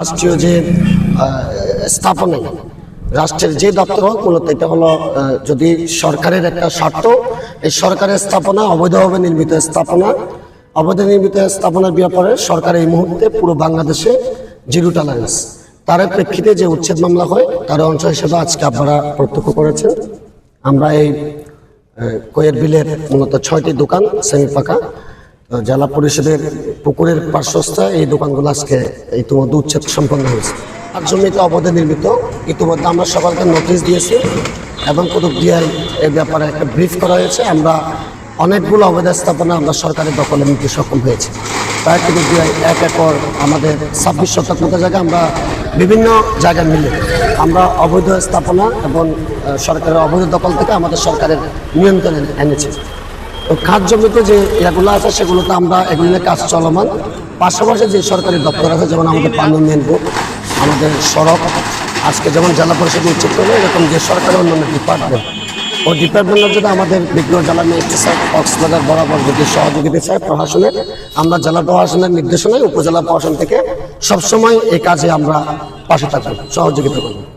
রাষ্ট্রীয় যে স্থাপনা, রাষ্ট্রের যে দপ্তর হোক, মূলত এটা হলো যদি সরকারের একটা স্বার্থ এই সরকারের স্থাপনা, অবৈধভাবে নির্মিত স্থাপনা, অবৈধ নির্মিত স্থাপনার ব্যাপারে সরকার এই মুহূর্তে পুরো বাংলাদেশে জিরো টলারেন্স তার প্রেক্ষিতে যে উচ্ছেদ মামলা হয়, তার অংশ হিসেবে আজকে আপনারা প্রত্যক্ষ করেছেন। আমরা এই কোয়ের বিলের মূলত ছয়টি দোকান, সেমি জেলা পরিষদের পুকুরের পার্শ্বস্থ এই দোকানগুলো আজকে ইতিমধ্যে উচ্ছেদ সম্পন্ন হয়েছে। আর জমিতে অবৈধ নির্মিত, ইতিমধ্যে আমরা সকালকে নোটিশ দিয়েছি এবং কুতুব দিয়ায় এ ব্যাপারে একটা ব্রিফ করা হয়েছে। আমরা অনেকগুলো অবৈধ স্থাপনা আমরা সরকারের দখলে নিতে সক্ষম হয়েছি। তাই কুতুব দিয়ায় এক একর আমাদের ছাব্বিশ শতক মতো জায়গা আমরা বিভিন্ন জায়গায় মিলে আমরা অবৈধ স্থাপনা এবং সরকারের অবৈধ দখল থেকে আমাদের সরকারের নিয়ন্ত্রণে এনেছি। তো জমিতে যে এগুলো আছে সেগুলোতে আমরা এগুলো কাজ চলমান। পাশাপাশি যে সরকারি দপ্তর আছে, যেমন আমাদের পানি উন্নয়ন বোর্ড আমাদের সড়ক, আজকে যেমন জেলা পরিষদ উচ্ছেদ করবে এরকম যে সরকারি অন্যান্য ডিপার্টমেন্ট ওই ডিপার্টমেন্টের যদি আমাদের বিজ্ঞ জেলা ম্যাজিস্ট্রেট কক্সবাজার বরাবর যদি সহযোগিতা চায় প্রশাসনের, আমরা জেলা প্রশাসনের নির্দেশনায় উপজেলা প্রশাসন থেকে সবসময় এই কাজে আমরা পাশে থাকব, সহযোগিতা করব।